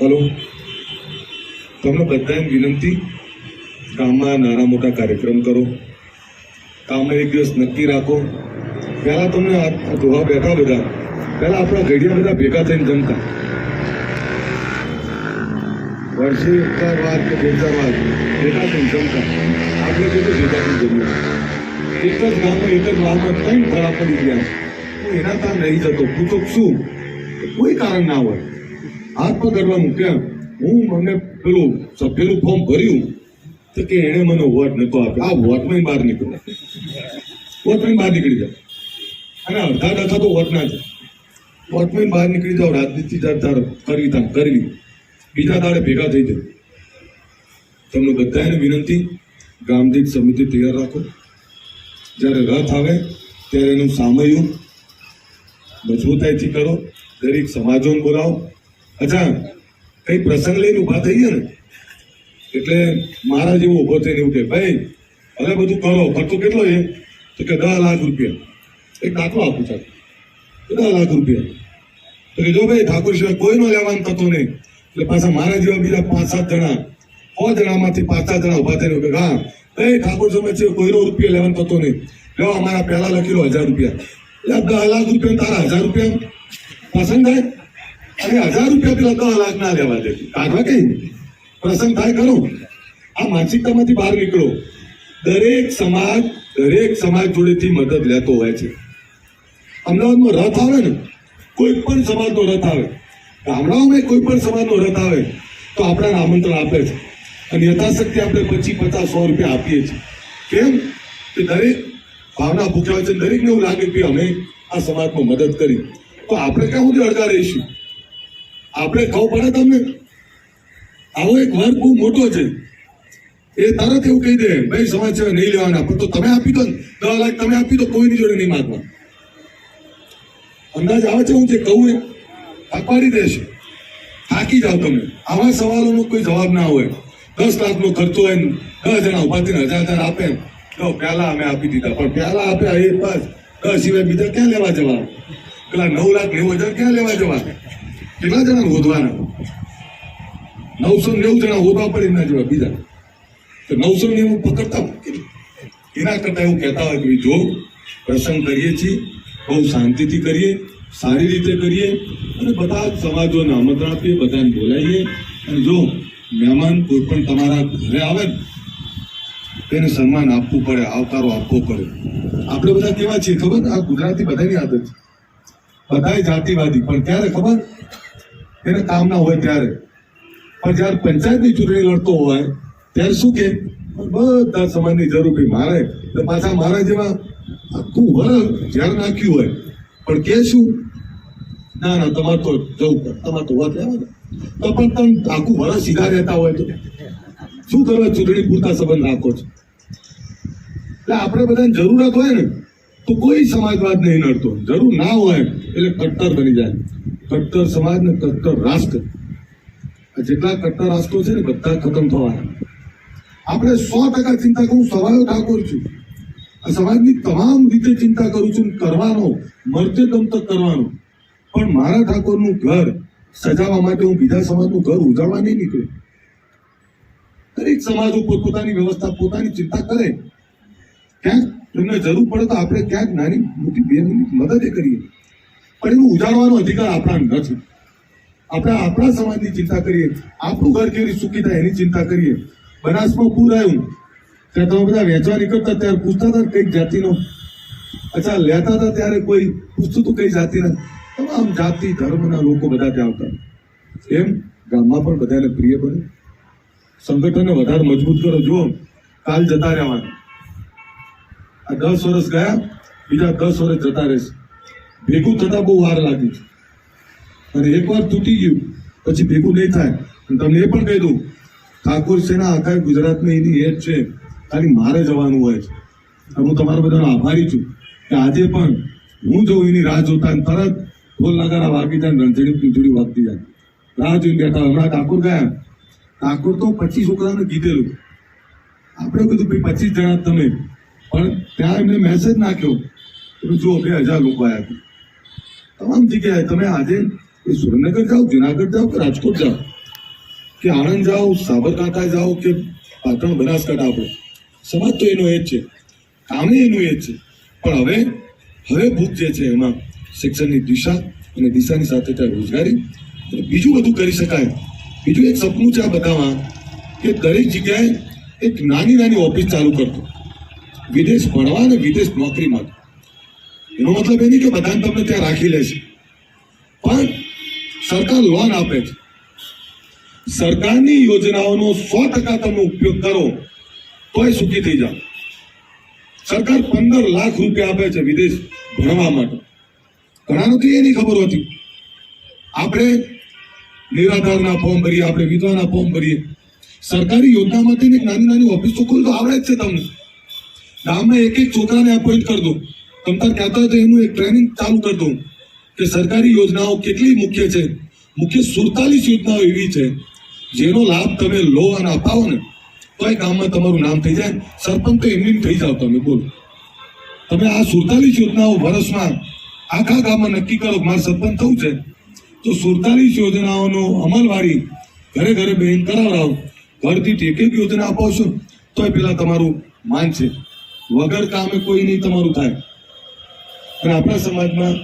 Hello. તમને બધાને વિનંતી, ગામમાં નાના મોટા કાર્યક્રમ કરો. કામને એક દિવસ નક્કી રાખો. પહેલાં તમને આ બેઠા બધા, પહેલાં આપણા ઘડિયા બધા ભેગા થઈને જમતા. વર્ષે એકવાર વાર કે બે ચાર વાર ભેગા થઈને જમતા. આપણે બધું ભેગા થઈને જમ્યા એક જ ગામમાં, એક જ વારમાં ત્રણ ખરા પડી ગયા. હું એના ત્યાં નહીં જતો. પૂછો શું કોઈ કારણ ના હોય. હાથ પકડવાનું મૂક્યા. હું મને પેલું સભ્યનું ફોર્મ ભર્યું. તો કે એણે મને વોટ નતો આપ્યો. આ વોટમાં બહાર નીકળ્યો વોટમાં બહાર નીકળી જાય અને અડધા ડખા તો વોટના છે વોટમાં બહાર નીકળી જાઓ, રાજનીતિ કરવી તાર કરવી બીજા દાડે ભેગા થઈ જાય તમને બધાને વિનંતી, ગામદીપ સમિતિ તૈયાર રાખો. જ્યારે રથ આવે, ત્યારે એનું સામયું મજબૂતાઈથી કરો. દરેક સમાજોને બોલાવો. અચ્છા, કઈ પ્રસંગ લઈને ઊભા ગયા ને? એટલે મારા જેવો ઊભો થઈને એવું ભાઈ, હવે બધું કરો. ખર્ચો કેટલો છે? તો કે દસ લાખ રૂપિયા. એક દાખલો આપું ચાલ દસ લાખ રૂપિયા. તો કે જો ભાઈ, ઠાકોર સિવાય કોઈનો લેવાનું થતો નહીં. એટલે પાછા મારા જેવા બીજા પાંચ સાત જણા સો જણામાંથી પાંચ સાત જણા ઊભા થઈને કે હા, ભાઈ, ઠાકોર સમય છે, કોઈનો રૂપિયા લેવાનું થતો નહીં. લો, અમારા પહેલા લખેલો હજાર રૂપિયા. એટલે દસ લાખ રૂપિયા તારા હજાર રૂપિયા. પસંદ થાય? અને હજાર રૂપિયા પેલા દસ લાખ ના લેવા દે. કાઢવા કઈ? પ્રસંગ થાય ખરો. આ માનસિકતામાંથી બહાર નીકળો. દરેક સમાજ દરેક સમાજ જોડેથી મદદ લેતો હોય છે. અમદાવાદમાં રથ આવે ને, કોઈ પણ સમાજનો રથ આવે, ગામડાઓમાં કોઈ પણ સમાજનો રથ આવે, તો આપણને આમંત્રણ આપે છે. અને યથાશક્તિ આપણે પચીસ પચાસ સો રૂપિયા આપીએ છીએ. કેમ? કે દરેક ભાવના ભૂખ્યા છે દરેકને એવું લાગે કે અમે આ સમાજમાં મદદ કરી. તો આપણે ક્યાં સુધી અડધા રહીશું? આપણે ખબર પડે તમને? આવો એક વર્ગ બહુ મોટો છે. એ તરત એવું કહી દે, ભાઈ, સમાજ સેવા નહીં લેવાના. પણ તો તમે આપી દો ને. દસ લાખ તમે આપી દો, કોઈની જોડે નહીં માગવા. અંદાજ આવે છે હું જે કહું એ અપાડી દેશે. થાકી જાઓ તમે. આવા સવાલોનો કોઈ જવાબ ના હોય. દસ લાખનો ખર્ચો હોય દસ જણા ઊભા થઈને હજાર હજાર આપે તો પહેલા અમે આપી દીધા. પણ પહેલા આપ્યા એ બસ દસ સિવાય બીજા ક્યાં લેવા જવા પેલા નવ લાખ નેવું હજાર ક્યાં લેવા જવા કેટલા જણા હોદવાના નવસો નેવું જણા હોદવા પડે એમના જેવા બીજા. તો નવસો નેવું પકડતા એના કરતા એવું કહેતા હોય કે જો પ્રસંગ કરીએ છીએ, બહુ શાંતિથી કરીએ, સારી રીતે કરીએ અને બધા સમાજોને આમંત્રણ આપીએ, બધાને બોલાવીએ. અને જો મહેમાન કોઈ પણ તમારા ઘરે આવે તેને સન્માન આપવું પડે, આવકારો આપવો પડે. આપણે બધા કેવા છીએ ખબર? આ ગુજરાતી બધાની આદત છે. બધાય જાતિવાદી. પણ ક્યારે ખબર? એને કામ ના હોય ત્યારે. પણ જ્યારે પંચાયતની ચૂંટણી લડતો હોય, ત્યારે શું કે બધા સમાજની જરૂર પડી, મારે પાછા મારા જેવા આખું વરસ ઝેર નાખ્યું હોય. પણ કે શું? ના ના, તમારે તો જવું તમારે તો વાત લેવા તો પણ તમે આખું વરસ સીધા રહેતા હોય તો શું કરવા ચૂંટણી પૂરતા સંબંધ રાખો છો? એટલે આપણે બધાને જરૂરત હોય ને, તો કોઈ સમાજવાદ નહીં નડતો. જરૂર ના હોય, એટલે કટ્ટર બની જાય. કટ્ટર સમાજ ને કટ્ટર રાષ્ટ્ર. આ જેટલા કટ્ટર રાષ્ટ્રો છે ને, બધા ખતમ થવાના. આપણે સો ટકા ચિંતા કરું સવાયો ઠાકોર છું. આ સમાજની તમામ રીતે ચિંતા કરું છું, કરવાનો મરતે દમ તો કરવાનો. પણ મારા ઠાકોરનું ઘર સજાવવા માટે હું બીજા સમાજનું ઘર ઉજાડવા નહીં નીકળ્યો દરેક સમાજો પોતપોતાની વ્યવસ્થા, પોતાની ચિંતા કરે. ક્યાંક એમને જરૂર પડે તો આપણે ક્યાંક નાની મોટી બે મિનિટ મદદ કરીએ. પણ એનું ઉજાડવાનો અધિકાર આપણા નથી આપણે આપણા સમાજની ચિંતા કરીએ, આપણું ઘર કેવી સુખી થાય એની ચિંતા કરીએ. બનાસમાં પૂર આવ્યું. ત્યાં તમે બધા વેચવા નીકળતા ત્યારે પૂછતા હતા કઈ જાતિનો. અચ્છા, લેતા હતા ત્યારે કોઈ પૂછતું હતું કઈ જાતિના? તમામ જાતિ, ધર્મના લોકો બધા ત્યાં આવતા. એમ ગામમાં પણ બધાને પ્રિય બને. સંગઠનને વધારે મજબૂત કરો. જુઓ, કાલ જતા રહેવાનું. આ દસ વર્ષ ગયા, બીજા દસ વર્ષ જતા રહેશે. ભેગું થતાં બહુ વાર લાગી છે. અને એકવાર તૂટી ગયું, પછી ભેગું નહીં થાય. તમને એ પણ કહી દઉં, ઠાકોર સેના આખા ગુજરાતની એની એજ છે, ખાલી મારે જવાનું હોય છે. હું તમારા બધાનો આભારી છું કે આજે પણ હું જોઉં એની રાહ જોતા તરત ઢોલ નગારા વાગી જાય રણજણી પીંજડી વાગતી જાય. રાહ જોઈને બેઠા હમણાં ઠાકોર ગયા. ઠાકોર તો પચીસ છોકરાને કીધેલું. આપણે કીધું, ભાઈ પચીસ જણા તમે. પણ ત્યાં એમને મેસેજ નાખ્યો કે જુઓ, બે હજાર લોકો આવ્યા તમામ જગ્યાએ તમે આજે એ સુરેન્દ્રનગર જાઓ, જુનાગઢ જાઓ કે રાજકોટ જાઓ? કે આણંદ જાઓ, સાબરકાંઠા જાઓ કે પાટણ, બનાસકાંઠા આપો? સમાજ તો એનો એ જ છે. કામે એનું એ જ છે. પણ હવે હવે ભૂત જે છે એમાં શિક્ષણની દિશા અને દિશાની સાથે ત્યાં રોજગારી અને બીજું બધું કરી શકાય. બીજું એક સપનું છે આ બધામાં કે દરેક જગ્યાએ એક નાની નાની ઓફિસ ચાલુ કરતો. વિદેશ ભણવા અને વિદેશ નોકરી માટે એનો મતલબ એ નહીં કે બધાને તમને ત્યાં રાખી લેશે પણ સરકાર લોન આપે છે. સરકારની યોજનાઓનો સો ટકા તમે ઉપયોગ કરો તો એ સુખી થઈ જાઓ. સરકાર પંદર લાખ રૂપિયા આપે છે વિદેશ ભણવા માટે. ઘણાનો તો એ નહીં ખબર હોતી. આપણે નિરાધારના ફોર્મ ભરીએ, આપણે વિધવાના ફોર્મ ભરીએ. સરકારી યોજનામાંથી એક નાની નાની ઓફિસો ખોલ તો આવડે જ છે તમને. ગામમાં એક એક છોકરાને એપોઇન્ટ કરી દો. તમ તાર કહેતા તો એનું એક ટ્રેનિંગ ચાલુ કરી દઉં. કે સરકારી યોજનાઓ કેટલી મુખ્ય છે? મુખ્ય સુડતાલીસ યોજનાઓ એવી છે, જેનો લાભ તમે લો અને અપાવો ને, તો એ ગામમાં તમારું નામ થઈ જાય. સરપંચ તો એમની થઈ જાવ તમે, બોલો. તમે આ સુડતાલીસ યોજનાઓ વર્ષમાં આખા ગામમાં નક્કી કરો મારે સરપંચ થવું છે? તો સુડતાલીસ યોજનાઓનો અમલવારી ઘરે ઘરે બેન કરાવડાવો ઘરથી એક યોજના અપાવશો એ પેલા તમારું માન છે. વગર કામે કોઈ નહીં તમારું થાય. અને આપણા સમાજમાં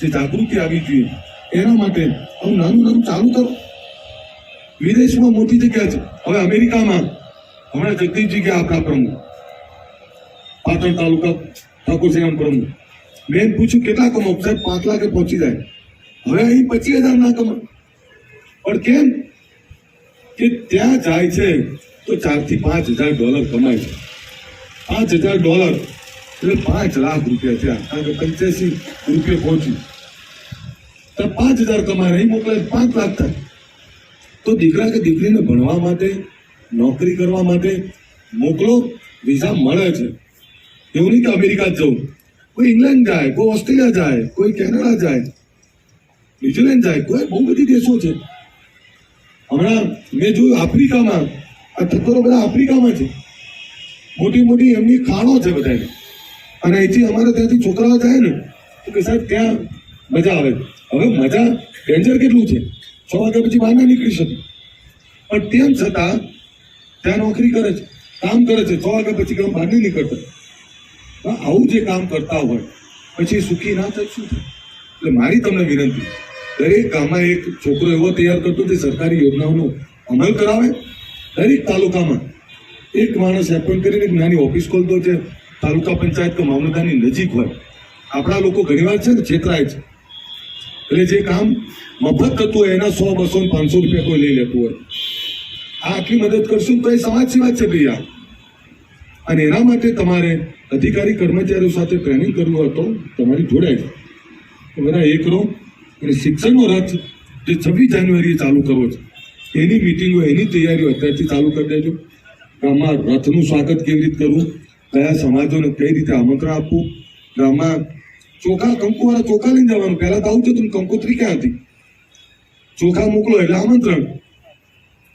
જે જાગૃતિ આવી જોઈએ, એના માટે આવું નાનું નાનું ચાલુ કરો. વિદેશમાં મોટી જગ્યા છે. હવે અમેરિકામાં. હમણાં જગદીશજી ગયા આપણા પ્રમુખ. પાટણ તાલુકા ઠાકોરસિંહ પ્રમુખ. મેં પૂછ્યું, કેટલા કમાવ? સાહેબ, પાંચ લાખે પહોંચી જાય. હવે અહીં પચીસ હજાર ના કમા પણ કેમ? કે ત્યાં જાય છે તો ચારથી પાંચ હજાર ડોલર કમાય છે. પાંચ હજાર ડોલર એટલે પાંચ લાખ રૂપિયા થયા. કારણ કે પંચ્યાસી રૂપિયા પહોંચ્યું. તો પાંચ હજાર કમાય નહીં મોકલે પાંચ લાખ થાય. તો દીકરા કે દીકરીને ભણવા માટે, નોકરી કરવા માટે મોકલો, વિઝા મળે છે. એવું નહીં કે અમેરિકા જવું. કોઈ ઇંગ્લેન્ડ જાય, કોઈ ઓસ્ટ્રેલિયા જાય, કોઈ કેનેડા જાય, ન્યુઝીલેન્ડ જાય, કોઈ બહુ બધી દેશો છે. હમણાં મેં જોયું આફ્રિકામાં, આ ઠક્કરો બધા આફ્રિકામાં છે. મોટી મોટી એમની ખાણો છે બધાને અને અહીંથી અમારે ત્યાંથી છોકરાઓ જાય ને, તો કે સાહેબ, ત્યાં મજા આવે. હવે મજા ડેન્જર કેટલું છે? છ વાગ્યા પછી બહાર ના નીકળી શકે પણ તેમ છતાં, ત્યાં નોકરી કરે છે, કામ કરે છે, છ વાગ્યા પછી કામ બહાર નહીં નીકળતા. આવું જે કામ કરતા હોય, પછી સુખી ના થાય શું એટલે મારી તમને વિનંતી, દરેક ગામમાં એક છોકરો એવો તૈયાર કરતો જે સરકારી યોજનાઓનો અમલ કરાવે. દરેક તાલુકામાં એક માણસ એપોઇન્ટ કરીને નાની ઓફિસ ખોલતો છે તાલુકા પંચાયત કે મામલતદારની નજીક હોય. આપણા લોકો ઘણીવાર છે ને છેતરાય છે. એટલે જે કામ મફત થતું હોય એના સો, બસો ને પાંચસો રૂપિયા કોઈ લઈ લેતું હોય. આ આટલી મદદ કરશું તો એ સમાજ સેવા છે ભૈયા અને એના માટે તમારે અધિકારી કર્મચારીઓ સાથે ટ્રેનિંગ કરવું હોય તો તમારી જોડાય છે. બધા એક રહો અને શિક્ષણનો રથ જે છવ્વીસ જાન્યુઆરીએ ચાલુ કરવો છે. એની મિટિંગો એની તૈયારીઓ અત્યારથી ચાલુ કરી દેજો. ગામમાં રથનું સ્વાગત કેવી રીતે કરવું? કયા સમાજોને કઈ રીતે આમંત્રણ આપવું? ગામમાં ચોખા કંકુવાળા ચોખા લઈને જવાનું. પહેલા તો આવું જ હતું ને, કંકોત્રી ક્યાં હતી? ચોખા મોકલો એટલે આમંત્રણ.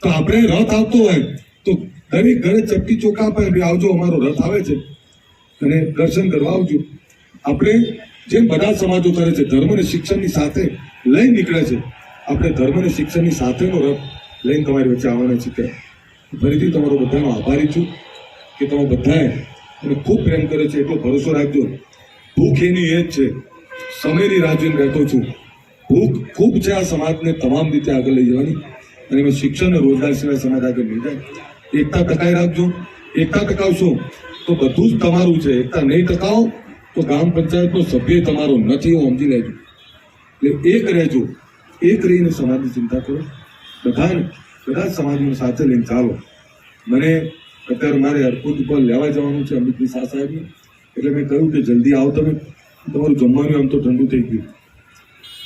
તો આપણે રથ આવતો હોય, તો દરેક ઘરે ચપટી ચોખા આપે આવજો, અમારો રથ આવે છે. અને દર્શન કરવા આવજો. આપણે જેમ બધા સમાજો કરે છે, ધર્મ અને શિક્ષણની સાથે લઈ નીકળે છે, આપણે ધર્મ અને શિક્ષણની સાથેનો રથ લઈને તમારી વચ્ચે આવવાના છીએ. ફરીથી તમારો બધાનો આભારી છું કે તમે બધાએ મને ખૂબ પ્રેમ કરે છે, એટલો ભરોસો રાખજો. ભૂખ એની એ જ છે. સમયની રાહ જોઈને બેઠો છું. ભૂખ ખૂબ છે આ સમાજને તમામ રીતે આગળ લઈ જવાની. અને એમાં શિક્ષણ અને રોજગાર સિવાય સમાજ આગળ લઈ જાય. એકતા ટકાઈ રાખજો. એકતા ટકાવશો તો બધું જ તમારું છે. એકતા નહીં ટકાવો તો ગ્રામ પંચાયતનો સભ્ય તમારો નથી એવું સમજી લેજો. એટલે એક રહેજો. એક રહીને સમાજની ચિંતા કરો. બધાને, બધા સમાજને સાથે લઈને ચાલો. મને અત્યારે મારે એરપોર્ટ ઉપર લેવા જવાનું છે અમિતભાઈ શાહ સાહેબને. એટલે મેં કહ્યું કે જલ્દી આવો તમે. તમારું જમવાનું આમ તો ઠંડુ થઈ ગયું.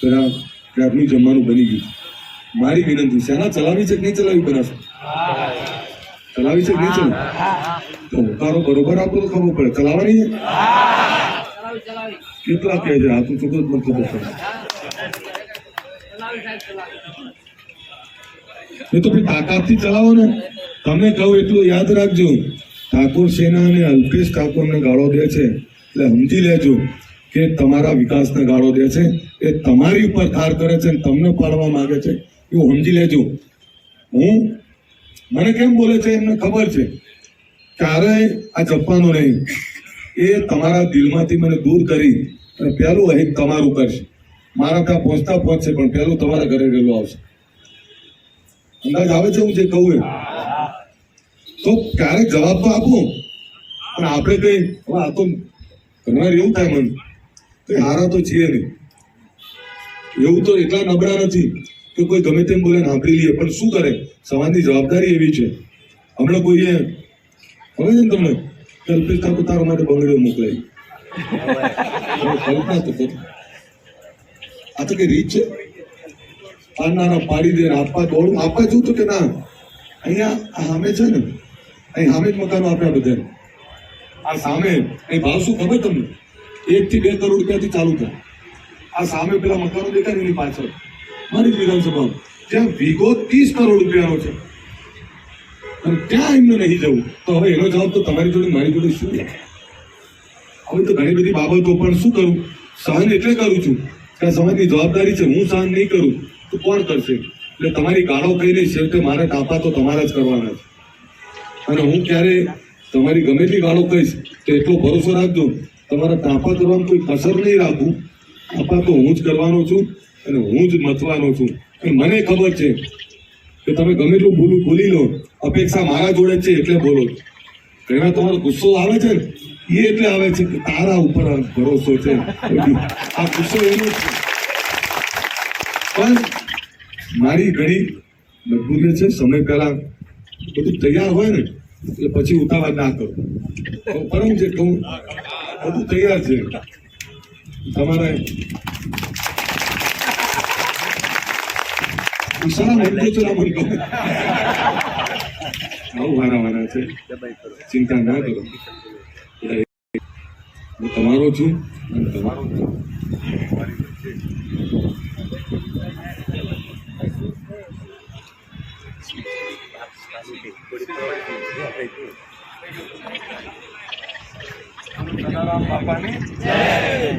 પેલા ક્યારનું જમવાનું બની ગયું? મારી વિનંતી શેના ચલાવી છે કે નહીં ચલાવી બનાસો ચલાવી છે કે નહીં ચલાવી? તો ઉતારો બરોબર આપો તો ખબર પડે. ચલાવવાની છે? કેટલા કહે છે? તો ચોખ્ખું મને ખબર પડે. એ તો ભાઈ તાકાતથી ચલાવો ને. તમને કહું એટલું યાદ રાખજો. ઠાકોર સેના અને અલ્પેશ ઠાકોરને ગાળો દે છે. એટલે સમજી લેજો કે તમારા વિકાસને ગાળો દે છે. એ તમારી ઉપર ઠાર કરે છે અને તમને પાડવા માગે છે. એવું સમજી લેજો. હું? મને કેમ બોલે છે? એમને ખબર છે. ક્યારેય આ જપવાનો નહીં. એ તમારા દિલમાંથી મને દૂર કરી અને પહેલું અહીં તમારું કરશે. મારા ત્યાં પહોંચતા પહોંચશે, પણ પહેલું તમારા ઘરે રહેલું આવશે. અંદાજ આવે છે હું જે કહું એ તો ક્યારેક જવાબ તો આપો. પણ આપણે કઈ હવે આ તો તમારે એવું થાય મન કઈ હારા તો છીએ નહીં. એવું તો એટલા નબળા નથી કે કોઈ ગમે તેમ બોલે ને સાંભળી લઈએ પણ શું કરે? સમાજની જવાબદારી એવી છે. હમણાં કોઈએ છે ને તમને? કલ્પિત ઠાકોર તારા માટે બંગડીઓ મોકલાઈ આ તો કઈ રીત છે? પાડનારા પાડી દે આપવા દોડું. આપવા જોતું કે ના. અહીંયા સામે છે ને અહીં સામે જ મકાનો આપ્યા બધાને. આ સામે, અહીં ભાવ શું ખબર તમને? એક થી બે કરોડ રૂપિયાથી ચાલુ થાય. આ સામે પેલા મકાનો દેખાય એની પાછળ. મારી વિધાનસભા જ્યાં વીઘો ત્રીસ કરોડ રૂપિયાનો છે. અને ત્યાં એમને નહીં જવું. તો હવે એનો જવાબ તો તમારી જોડે મારી જોડે શું હવે તો ઘણી બધી બાબતો, પણ શું કરું? સહન એટલે કરું છું. કે સમાજની જવાબદારી છે, હું સહન નહીં કરું, તો કોણ કરશે? એટલે તમારી ગાળો કહીને છેવટે મારે કાપા તો તમારા જ કરવાના છે. અને હું ક્યારે તમારી ગમે તેટલી ગાળો કહીશ તો એટલો ભરોસો રાખજો, તમારા તાપા કરવાનું કોઈ કસર નહીં રાખું. તાપા તો હું જ કરવાનો છું અને હું જ મથવાનો છું. અને મને ખબર છે કે તમે ગમે એટલું ભૂલું ભૂલી લો, અપેક્ષા મારા જોડે છે એટલે બોલો. એના તમારો ગુસ્સો આવે છે ને? એ એટલે આવે છે કે તારા ઉપર ભરોસો છે. આ ગુસ્સો એનો છે. પણ મારી ઘણી મજબૂરી છે, સમય પહેલા બધું તૈયાર હોય ને, એટલે પછી ઉતાવળ ના કરો. પરમ છે કહું બધું તૈયાર છે. તમારે આવું વારા વારા છે. ચિંતા ના કરો. હું તમારો છું તમારો Selamat datang nih. Hey.